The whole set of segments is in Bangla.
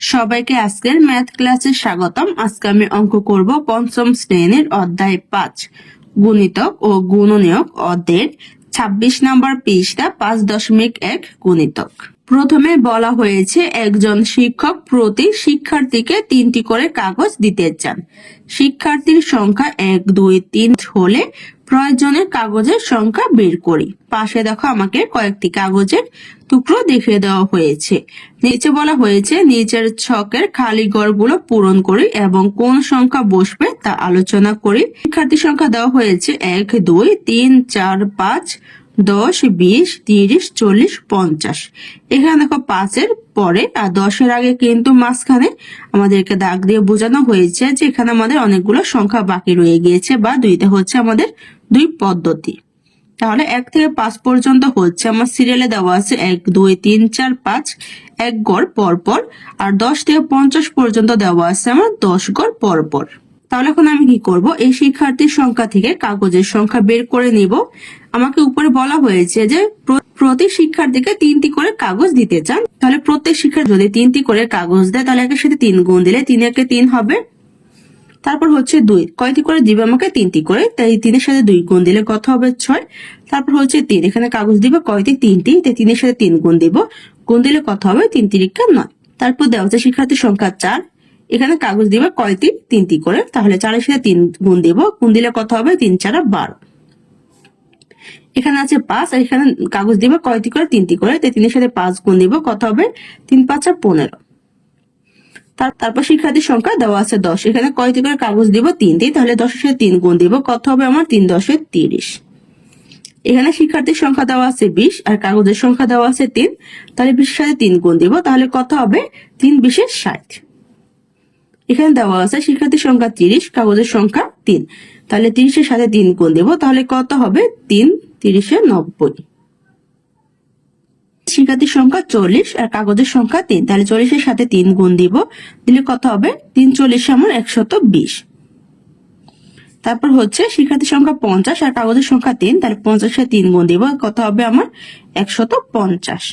সবাইকে আজকের ম্যাথ ক্লাসে স্বাগতম। আজকে আমি অঙ্ক করব পঞ্চম শ্রেণির অধ্যায় পাঁচ। গুণিতক ও গুণনীয়ক অধ্যায়ের ছাব্বিশ নম্বর পৃষ্ঠা পাঁচ দশমিক এক গুণিতক। প্রথমে বলা হয়েছে, একজন শিক্ষক প্রতি শিক্ষার্থীকে তিনটি করে কাগজ দিতে চান। শিক্ষার্থীর সংখ্যা এক, দুই, তিন হলে প্রয়োজনের কাগজের সংখ্যা বের করি। পাশে দেখো আমাকে কয়েকটি কাগজের টুকরো দেখিয়ে দেওয়া হয়েছে। নিচে বলা হয়েছে, নিচের ছকের খালি ঘরগুলো পূরণ করি এবং কোন সংখ্যা বসবে তা আলোচনা করি। শিক্ষার্থী সংখ্যা দেওয়া হয়েছে এক, দুই, তিন, চার, পাঁচ, দশ, বিশ, তিরিশ, চল্লিশ, পঞ্চাশ। এখানে দেখো পাঁচের পরে আর দশের আগে কিন্তু মাঝখানে আমাদেরকে দাগ দিয়ে বোঝানো হয়েছে যে এখানে আমাদের অনেকগুলো সংখ্যা বাকি রয়ে গিয়েছে বা দুইটা হচ্ছে আমাদের দুই পদ্ধতি। তাহলে এক থেকে পাঁচ পর্যন্ত হচ্ছে আমার সিরিয়ালে দেওয়া আছে এক, দুই, তিন, চার, পাঁচ, এক গড় পর পর, আর দশ থেকে পঞ্চাশ পর্যন্ত দেওয়া আছে আমার দশ গড় পর পর। তাহলে এখন আমি কি করব? এই শিক্ষার্থীর সংখ্যা থেকে কাগজের সংখ্যা বের করে নিব। আমাকে উপরে বলা হয়েছে যে প্রতি শিক্ষার্থীকে তিনটি করে কাগজ দিতে চান। তাহলে প্রত্যেক শিক্ষার্থী যদি তিনটি করে কাগজ দেয়, তাহলে একের সাথে তিন গুণ দিলে তিন একে তিন হবে। তারপর হচ্ছে দুই। কয়টি করে দিবে আমাকে? তিনটি করে। তাই তিনের সাথে দুই গুণ দিলে কত হবে? ছয়। তারপর হচ্ছে তিন। এখানে কাগজ দিবে কয়টি? তিনটি। তাই তিনের সাথে তিন গুণ দিব। গুণ দিলে কত হবে? তিন তিরিকা নয়। তারপর দেওয়া হচ্ছে শিক্ষার্থীর সংখ্যা চার। এখানে কাগজ দিবে কয়টি? তিনটি করে। তাহলে চারের সাথে তিন গুণ দিব। গুণ দিলে কত হবে? তিন চারা বারো। এখানে আছে পাঁচ। আর এখানে কাগজ দিবে কয়টি করে? তিনটি করে। তাই তিনের সাথে পাঁচ গুণ দিব। কত হবে? তিন পাঁচা পনেরো। তারপর শিক্ষার্থীর সংখ্যা দেওয়া আছে দশ। এখানে কয়টি করে কাগজ দিব? তিন তিনটি। তাহলে দশের সাথে তিন গুণ দিব। কত হবে আমার? তিন দশে তিরিশ। এখানে শিক্ষার্থীর সংখ্যা দেওয়া আছে বিশ আর কাগজের সংখ্যা দেওয়া আছে তিন। তাহলে বিশের সাথে তিন গুণ দিব। তাহলে কত হবে? তিন বিশে ষাট। এখানে দেওয়া আছে শিক্ষার্থীর সংখ্যা তিরিশ, কাগজের সংখ্যা তিন। তাহলে তিরিশের সাথে তিন গুণ দিব। তাহলে কত হবে? তিন তিরিশে নব্বই। শিক্ষার্থীর সংখ্যা চল্লিশ আর কাগজের সংখ্যা তিন। তাহলে চল্লিশের সাথে তিন গুণ দিব। দিলে কত হবে? তিন চল্লিশে আমার একশত বিশ। তারপর হচ্ছে শিক্ষার্থীর সংখ্যা পঞ্চাশ আর কাগজের সংখ্যা তিন। তাহলে পঞ্চাশে তিন গুণ দিব। কত হবে আমার? একশত পঞ্চাশ।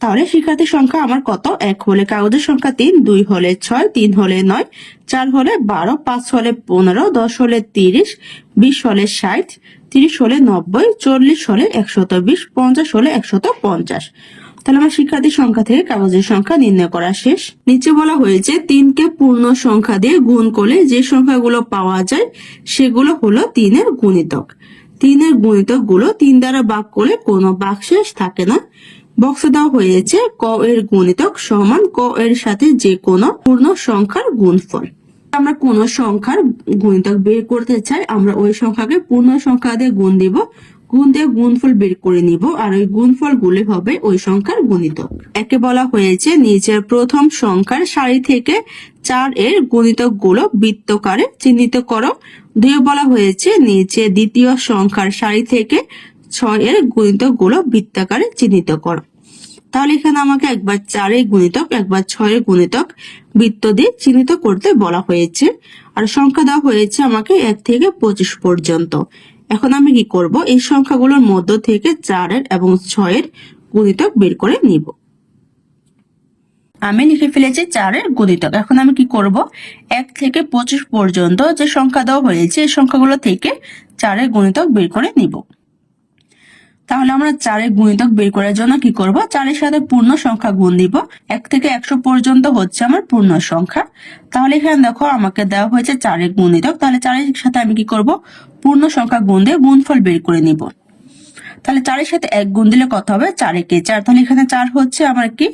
তাহলে শিক্ষার্থীর সংখ্যা আমার কত? এক হলে কাগজের সংখ্যা তিন, দুই হলে ছয়, তিন হলে নয়, চার হলে বারো, পাঁচ হলে পনেরো, দশ হলে তিরিশ, বিশ হলে ষাট তিরিশ হলে নব্বই, চল্লিশ হলে একশত বিশ পঞ্চাশ হলে একশত পঞ্চাশ তাহলে আমার শিক্ষার্থীর সংখ্যা থেকে কাগজের সংখ্যা নির্ণয় করা শেষ। নিচে বলা হয়েছে, তিনকে পূর্ণ সংখ্যা দিয়ে গুণ করলে যে সংখ্যাগুলো পাওয়া যায়, সেগুলো হলো তিনের গুণিতক। তিনের গুণিতকগুলো তিন দ্বারা ভাগ করলে কোনো বাকশেষ থাকে না। বক্স দেওয়া হয়েছে, ক এর গুণিতক সমান ক এর সাথে যে কোনো পূর্ণ সংখ্যার গুণফল। আমরা কোন সংখ্যার গুণিতক বের করতে চাই, আমরা ওই সংখ্যাকে পূর্ণ সংখ্যা দিয়ে গুণ দিব। গুণ দিয়ে গুণফল বের করে নিব, আর ওই গুণফল গুলি হবে ওই সংখ্যার গুণিতক। একে বলা হয়েছে নিচের প্রথম সংখ্যার সারি থেকে চার এর গুণিতকগুলো বৃত্তকারে চিহ্নিত করো। দুই বলা হয়েছে নিচে দ্বিতীয় সংখ্যার সারি থেকে ছয় এর গুণিতকগুলো বৃত্তাকারে চিহ্নিত করো। তাহলে এখানে আমাকে একবার চারের গুণিতক, একবার ছয়ের গুণিতক বৃত্ত দিয়ে চিহ্নিত করতে বলা হয়েছে। আর সংখ্যা দেওয়া হয়েছে আমাকে এক থেকে পঁচিশ পর্যন্ত। এখন আমি কি করব? এই সংখ্যাগুলোর মধ্য থেকে চারের এবং ছয়ের গুণিতক বের করে নিব। আমি লিখে ফেলেছি চারের গুণিতক। এখন আমি কি করব? এক থেকে পঁচিশ পর্যন্ত যে সংখ্যা দেওয়া হয়েছে, এই সংখ্যাগুলো থেকে চারের গুণিতক বের করে নিব। তাহলে আমরা চারের গুণিতক বের করার জন্য কি করব? চারের সাথে পূর্ণ সংখ্যা গুণ দিব। এক থেকে একশো পর্যন্ত হচ্ছে আমার পূর্ণ সংখ্যা। তাহলে এখানে দেখো আমাকে দেওয়া হয়েছে চারের গুণিতক। তাহলে চারের সাথে আমি কি করব? পূর্ণ সংখ্যা গুণ দিয়ে গুণফল বের করে নিব। তাহলে চারের সাথে এক গুণ দিলে কত হবে? চার একে চার। তাহলে এখানে চার হচ্ছে আমার কি?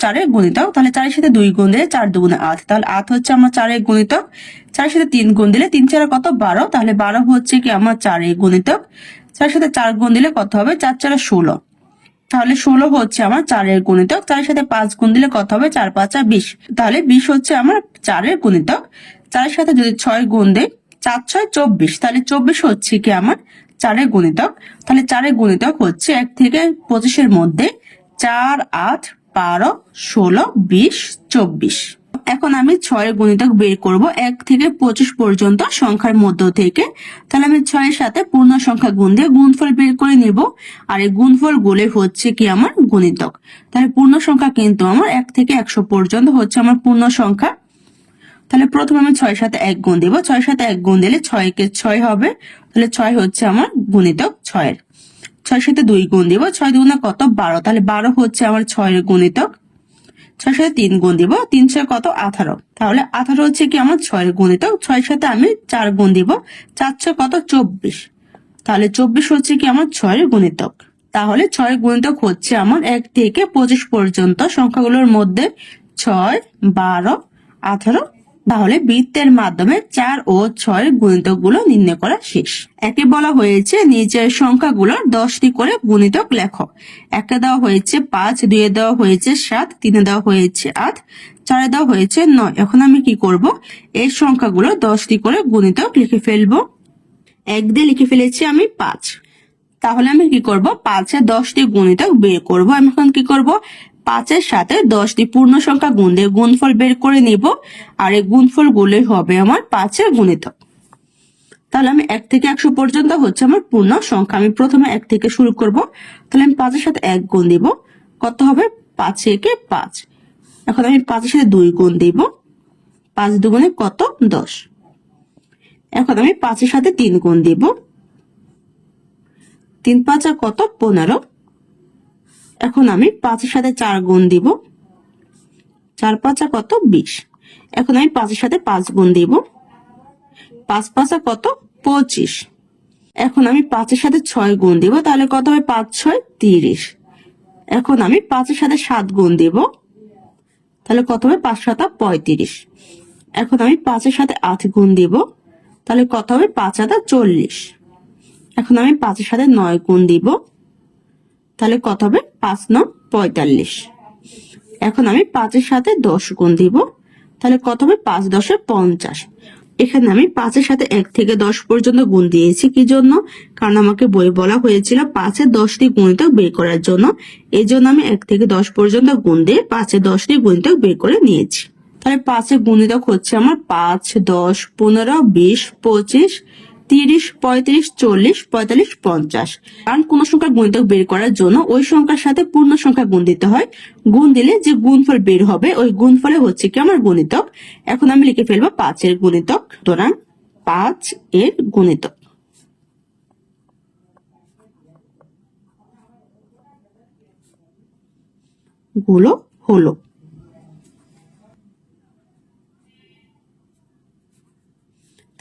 চারের গুণিতক। তাহলে চারের সাথে দুই গুণ দিলে চার দুগুণে আট। তাহলে আট হচ্ছে আমার চারের গুণিতক। চারের সাথে তিন গুণ দিলে তিন চার কত? বারো। তাহলে বারো হচ্ছে কি আমার চারের গুণিতক। চারের সাথে চার গুণ দিলে কত হবে? চার চারে ষোলো। তাহলে ষোলো হচ্ছে আমার চারের গুণিতক। চারের সাথে পাঁচ গুণ দিলে কত হবে? চার, পাঁচা বিশ। তাহলে বিশ হচ্ছে আমার চারের গুণিতক। চারের সাথে যদি ছয় গুণ দেয় চার, ছয়, চব্বিশ। তাহলে চব্বিশ হচ্ছে কি আমার চারের গুণিতক। তাহলে চারের গুণিতক হচ্ছে এক থেকে পঁচিশের মধ্যে চার, আট, বারো, ষোলো, বিশ, চব্বিশ। এখন আমি ছয়ের গুণিতক বের করব এক থেকে পঁচিশ পর্যন্ত সংখ্যার মধ্য থেকে। তাহলে আমি ছয়ের সাথে পূর্ণ সংখ্যা গুণ দিয়ে গুণফল বের করে নিব। আর এই গুণফল গুলে হচ্ছে কি আমার গুণিতক। তাহলে পূর্ণ সংখ্যা কিন্তু আমার এক থেকে একশো পর্যন্ত হচ্ছে আমার পূর্ণ সংখ্যা। তাহলে প্রথমে আমি ছয়ের সাথে এক গুণ দিব। ছয়ের সাথে এক গুণ দিলে ছয়কে ছয় হবে। তাহলে ছয় হচ্ছে আমার গুণিতক ছয়ের। ছয়ের সাথে দুই গুণ দিব। ছয় দুগুণে কত? বারো। তাহলে বারো হচ্ছে আমার ছয়ের গুণিতক। ছয়ের সাথে তিন গুণ দিব, তিন ছয় কত? আঠারো। তাহলে আঠারো হচ্ছে কি আমার ছয়ের গুণিত ছয়ের সাথে আমি চার গুণ দিব, চার ছয় কত? চব্বিশ। তাহলে চব্বিশ হচ্ছে কি আমার ছয়ের গুণিতক। তাহলে ছয় গুণিতক হচ্ছে আমার এক থেকে পঁচিশ পর্যন্ত সংখ্যাগুলোর মধ্যে ছয়, বারো, আঠারো তাহলে বৃত্তের মাধ্যমে চার ও ছয়ের গুণিতকগুলো নির্ণয় করা শেষ। একে বলা হয়েছে নিচের সংখ্যাগুলোর দশটি করে গুণিতক লেখো। একে দেওয়া হয়েছে পাঁচ, দুয়ে দেওয়া হয়েছে সাত, তিনে দেওয়া হয়েছে আট, চারে দেওয়া হয়েছে নয়। এখন আমি কি করব? এই সংখ্যাগুলো দশটি করে গুণিতক লিখে ফেলব। এক দিয়ে লিখে ফেলেছি আমি পাঁচ। তাহলে আমি কি করব? পাঁচে দশটি গুণিতক বের করব। আমি এখন কি করব? পাঁচের সাথে দশটি পূর্ণ সংখ্যা গুণ দিয়ে গুণফল বের করে নিব। আর এই গুণফল গুলোই হবে আমার পাঁচের গুণিতক। তাহলে আমি এক থেকে একশো পর্যন্ত হচ্ছে আমার পূর্ণ সংখ্যা আমি প্রথমে এক থেকে শুরু করব। তাহলে আমি পাঁচের সাথে এক গুণ দিব। কত হবে? পাঁচ একে পাঁচ। এখন আমি পাঁচের সাথে দুই গুণ দিব। পাঁচ দুগুণে কত? দশ। এখন আমি পাঁচের সাথে তিন গুণ দিব। তিন পাঁচা কত? পনেরো। এখন আমি পাঁচের সাথে চার গুণ দিব। চার পাঁচা কত? বিশ। এখন আমি পাঁচের সাথে পাঁচ গুণ দিব। পাঁচ পাঁচা কত? পঁচিশ। এখন আমি পাঁচের সাথে ছয় গুণ দিব, তাহলে কত হবে? পাঁচ, ছয়, তিরিশ। এখন আমি পাঁচের সাথে সাত গুণ দিব, তাহলে কত হবে? পাঁচ সাতা পঁয়ত্রিশ। এখন আমি পাঁচের সাথে আট গুণ দিব, তাহলে কত হবে? পাঁচ হাতা চল্লিশ। এখন আমি পাঁচের সাথে নয় গুণ দিব। তাহলে কত হবে? পাঁচ ন পঁয়তাল্লিশ। এখন আমি পাঁচের সাথে দশ গুণ দিব। তাহলে কত হবে? পাঁচ দশে পঞ্চাশ। এখানে আমি পাঁচের সাথে এক থেকে দশ পর্যন্ত গুণ দিয়েছি কি জন্য? কারণ আমাকে বই বলা হয়েছিল পাঁচের দশটি গুণিতক বের করার জন্য। এই জন্য আমি এক থেকে দশ পর্যন্ত গুণ দিয়ে পাঁচের দশটি গুণিতক বের করে নিয়েছি। তাহলে পাঁচের গুণিতক হচ্ছে আমার পাঁচ, দশ, পনেরো, বিশ, পঁচিশ তিরিশ, পঁয়ত্রিশ, চল্লিশ, পঁয়তাল্লিশ, পঞ্চাশ। কারণ কোন সংখ্যার গুণিতক বের করার জন্য ওই সংখ্যার সাথে পূর্ণ সংখ্যা গুণ দিতে হয়। গুণ দিলে যে গুণফল বের হবে, ওই গুণফলে হচ্ছে কি আমার গুণিতক। এখন আমি লিখে ফেলব পাঁচের গুণিতক। সুতরাং পাঁচ এর গুণিতক। গুলো হলো।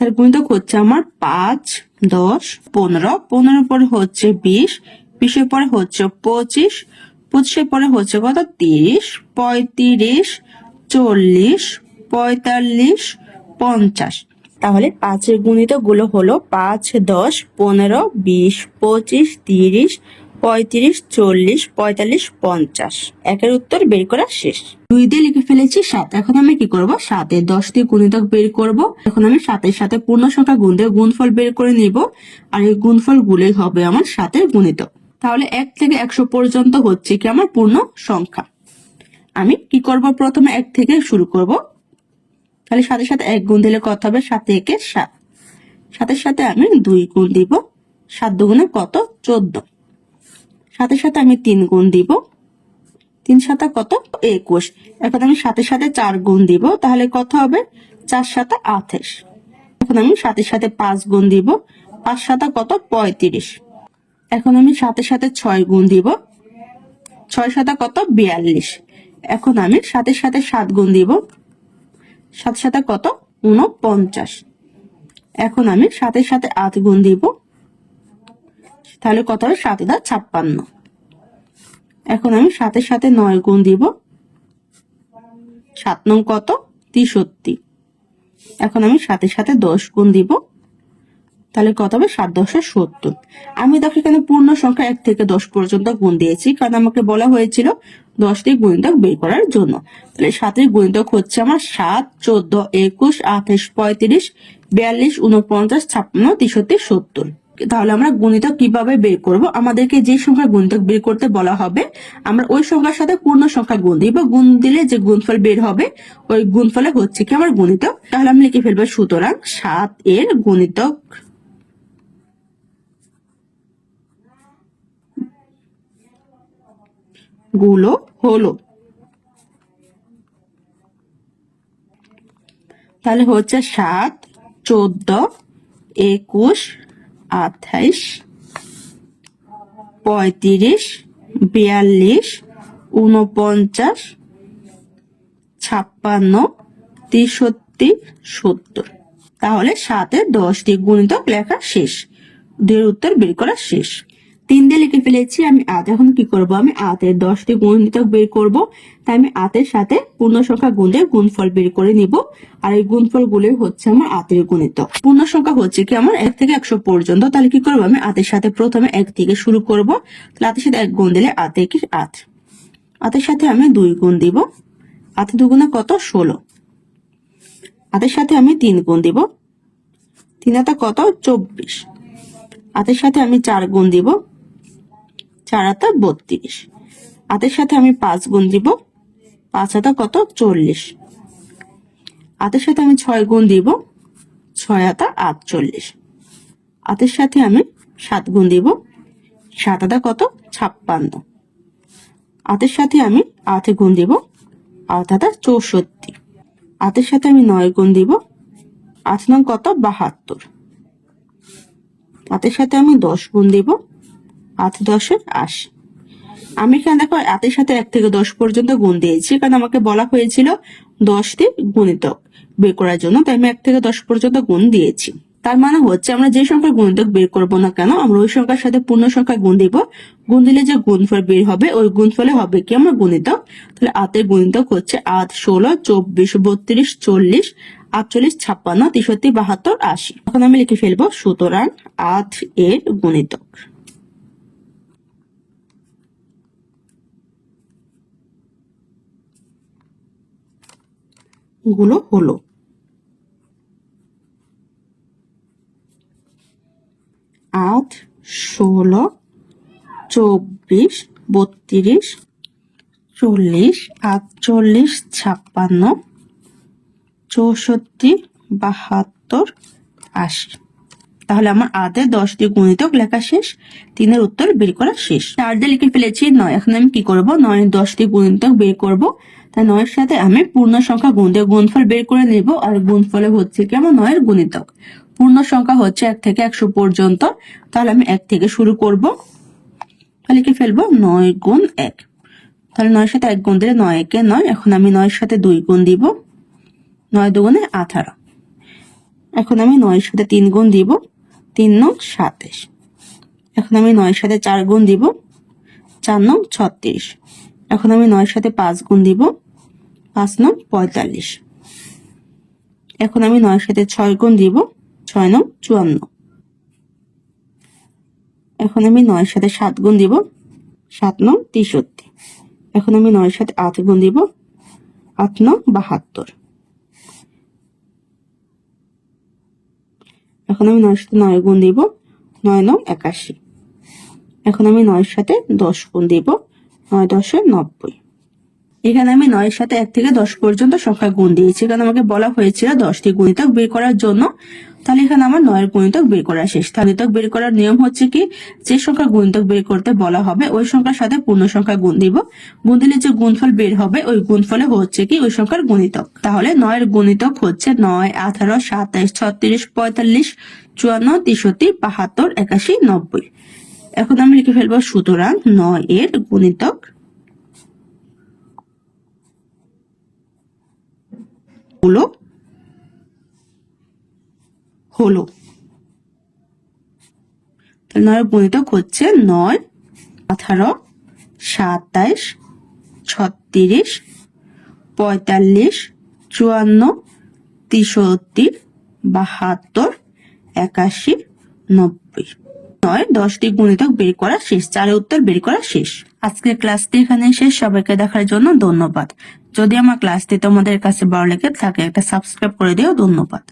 তার গুণিতক হচ্ছে আমার পাঁচ, দশ, পনেরো। পনেরো পরে হচ্ছে বিশ বিশের পরে হচ্ছে পঁচিশ, পঁচিশের পরে হচ্ছে কত? তিরিশ, পঁয়ত্রিশ, চল্লিশ, পঁয়তাল্লিশ, পঞ্চাশ। তাহলে পাঁচের গুণিতকগুলো হলো পাঁচ, দশ, পনেরো, বিশ, পঁচিশ, তিরিশ পঁয়ত্রিশ, চল্লিশ, পঁয়তাল্লিশ, পঞ্চাশ। একের উত্তর বের করা শেষ। দুই দিয়ে লিখে ফেলেছি সাত। এখন আমি কি করব? সাতে দশ দিয়ে গুণিতক বের করব। এখন আমি সাতের সাথে পূর্ণ সংখ্যা গুণ দিয়ে গুণফল বের করে নিব। আর এই গুণফল গুলোই হবে আমার সাতের গুণিতক। তাহলে এক থেকে একশো পর্যন্ত হচ্ছে কি আমার পূর্ণ সংখ্যা? আমি কি করব? প্রথমে এক থেকে শুরু করব। তাহলে সাথে সাথে এক গুণ দিলে কত হবে? সাথে একে সাত। সাথে সাথে আমি দুই গুণ দিব। সাত দুগুণে কত? চোদ্দ। সাথে সাথে আমি তিন গুণ দিব। তিন সাথে কত? একুশ। এখন আমি সাথে সাথে চার গুণ দিব, তাহলে কত হবে? চার সাথে আঠাশ। এখন আমি সাথে সাথে পাঁচ গুণ দিব, পাঁচ সাথে কত? পঁয়ত্রিশ। এখন আমি সাথে সাথে ছয় গুণ দিব, ছয় সাথে কত? বিয়াল্লিশ। এখন আমি সাথে সাথে সাত গুণ দিব, সাথে সাথে কত? উনপঞ্চাশ এখন আমি সাথে সাথে আট গুণ দিব তাহলে কত হবে সাত দা ছাপ্পান্ন। এখন আমি সাথে সাথে নয় গুণ দিব। সাত নং কত? তিষট্টি। এখন আমি সাথে সাথে দশ গুণ দিব। তাহলে কত হবে? সাত দশে সত্তর। আমি দেখো এখানে পূর্ণ সংখ্যা এক থেকে দশ পর্যন্ত গুণ দিয়েছি, কারণ আমাকে বলা হয়েছিল দশটি গুণিতক বের করার জন্য। তাহলে সাতের গুণিতক হচ্ছে আমার সাত, চোদ্দ, একুশ, আঠাশ, পঁয়ত্রিশ, বিয়াল্লিশ উনপঞ্চাশ ছাপ্পান্ন, তেষট্টি, সত্তর। তাহলে আমরা গুণিতক কীভাবে বের করব? আমাদেরকে যে সংখ্যা গুণিতক বের করতে বলা হবে, আমরা ওই সংখ্যার সাথে পূর্ণ সংখ্যা গুণ দিই বা গুণ দিলে যে গুণফল বের হবে, ওই গুণফলে হচ্ছে কি আমার গুণিতক। তাহলে আমি লিখে ফেলব সুতরাং সাত এর গুণিতকগুলো হলো। তাহলে হচ্ছে সাত, চোদ্দ, একুশ আঠাইশ, পঁয়ত্রিশ, বিয়াল্লিশ উনপঞ্চাশ ছাপ্পান্ন, তেষট্টি, সত্তর। তাহলে সাতে দশটি গুণিতক লেখা শেষ। দেড় উত্তর বের করা শেষ। তিন দিয়ে লিখে ফেলেছি, আমি আজ এখন কি করব? আমি আতের দশটি গুণিতক বের করব। তাই আমি আতের সাথে পূর্ণ সংখ্যা গুণ গুণফল বের করে নিব। আর এই গুণফলগুলো হচ্ছে আমার আতের গুণিতক। পূর্ণ সংখ্যা হচ্ছে কি আমার এক থেকে একশো পর্যন্ত। তাহলে কি করব? আমি আতের সাথে প্রথমে এক থেকে শুরু করব। তাহলে আতের সাথে এক গুণ দিলে আতে কি আট আতের সাথে আমি দুই গুণ দিব। আতে দুগুণে কত? ষোলো। আতের সাথে আমি তিন গুণ দিব। তিন হাতে কত? চব্বিশ। আতের সাথে আমি চার গুণ দিব। চার হাতা বত্রিশ। আতের সাথে আমি পাঁচ গুণ দিব, পাঁচ হাতা কত? চল্লিশ। আতের সাথে আমি ছয় গুণ দিব, ছয় হাতা আটচল্লিশ। আতের সাথে আমি সাত গুণ দিব, সাত হাতা কত? ছাপ্পান্ন। আতের সাথে আমি আট গুণ দিব, আট হাতা চৌষট্টি। আটের সাথে আমি নয় গুণ দিব, আট নং কত? বাহাত্তর। আটের সাথে আমি দশ গুণ দিব আট দশের আশি। আমি এখানে দেখো আটের সাথে এক থেকে দশ পর্যন্ত গুণ দিয়েছি, কারণ আমাকে বলা হয়েছিল দশটি গুণিতক বের করার জন্য, তাই আমি এক থেকে দশ পর্যন্ত গুণ দিয়েছি। তার মানে হচ্ছে আমরা যে সংখ্যার গুণিতক বের করব না কেন, আমরা ওই সংখ্যার সাথে পূর্ণ সংখ্যা গুণ দিব। গুণ দিলে যে গুণফল বের হবে, ওই গুণফলে হবে কি আমার গুণিতক। তাহলে আতের গুণিতক হচ্ছে আট, ষোলো, চব্বিশ, বত্রিশ, চল্লিশ, আটচল্লিশ, ছাপ্পান্ন, তেষট্টি, বাহাত্তর, আশি। এখন আমি লিখে ফেলব, সুতরাং আট এর গুণিতক। গুলো হলো। আট, ষোলো, চব্বিশ, বত্রিশ, চল্লিশ, আটচল্লিশ, ছাপ্পান্ন, চৌষট্টি, বাহাত্তর, আশি। তাহলে আমার আদে দশটি গুণিতক লেখা শেষ। তিনের উত্তর বের করা শেষ। চার দিয়ে লিখে ফেলেছি, নয়। এখন আমি কি করব? নয় দশটি গুণিতক বের করব। তাই নয়ের সাথে আমি পূর্ণ সংখ্যা গুণ দিয়ে গুণফল বের করে নেব আর গুণফলে হচ্ছে কি আমার নয়ের গুণিতক। পূর্ণ সংখ্যা হচ্ছে এক থেকে একশো পর্যন্ত। তাহলে আমি এক থেকে শুরু করব। তাহলে কি ফেলব নয় গুণ এক। তাহলে নয়ের সাথে এক গুণ দিলে নয় একে নয়। এখন আমি নয়ের সাথে দুই গুণ দিব। নয় দুগুণে আঠারো। এখন আমি নয়ের সাথে তিন গুণ দিব। তিন নং সাতাশ। এখন আমি নয়ের সাথে চার গুণ দিব। চার নং ছত্রিশ। এখন আমি নয়ের সাথে পাঁচ গুণ দিব। পাঁচ নং পঁয়তাল্লিশ। এখন আমি নয়ের সাথে ছয় গুণ দিব, ছয় নং চুয়ান্ন। এখন আমি নয়ের সাথে সাত গুণ দিব, সাত নং তেষট্টি। এখন আমি নয়ের সাথে আট গুণ দিব, আট নং বাহাত্তর। এখন আমি নয়ের সাথে নয় গুণ দিব, নয় নং একাশি। এখন আমি নয়ের সাথে দশ গুণ দিব, নয় দশে নব্বই। এখানে আমি নয়ের সাথে এক থেকে দশ পর্যন্ত সংখ্যা গুণ দিয়েছি। কারণ আমাকে বলা হয়েছিল দশটি গুণিতক বের করার জন্য। তাহলে এখানে আমার নয়ের গুণিতক বের করা শেষ। গুণিতক বের করার নিয়ম হচ্ছে কি? যে সংখ্যা গুণিতক বের করতে বলা হবে, ওই সংখ্যার সাথে পূর্ণ সংখ্যা গুণ দিব। গুণ দিলে যে গুণফল বের হবে, ওই গুণফলে হচ্ছে কি? ওই সংখ্যার গুণিতক। তাহলে নয়ের গুণিতক হচ্ছে নয়, আঠারো, সাতাইশ, ছত্রিশ, পঁয়তাল্লিশ, চুয়ান্ন, তেষট্টি, বাহাত্তর, একাশি, নব্বই। এখন আমি লিখে ফেলব সুতরাং নয় এর গুণিতক হলো? হলো। নয় গুণিতক হচ্ছে নয়, আঠারো, সাতাইশ, ছত্রিশ, পঁয়তাল্লিশ, চুয়ান্ন, তেষট্টি, বাহাত্তর, একাশি, নব্বই। নয়, দশটি গুণিতক বের করা শেষ চারের উত্তর বের করা শেষ। আজকের ক্লাসটি এখানে শেষ। সবাইকে দেখার জন্য ধন্যবাদ। যদি আমার ক্লাসটি তোমাদের কাছে ভালো লেগে থাকে, একটা সাবস্ক্রাইব করে দিও। ধন্যবাদ।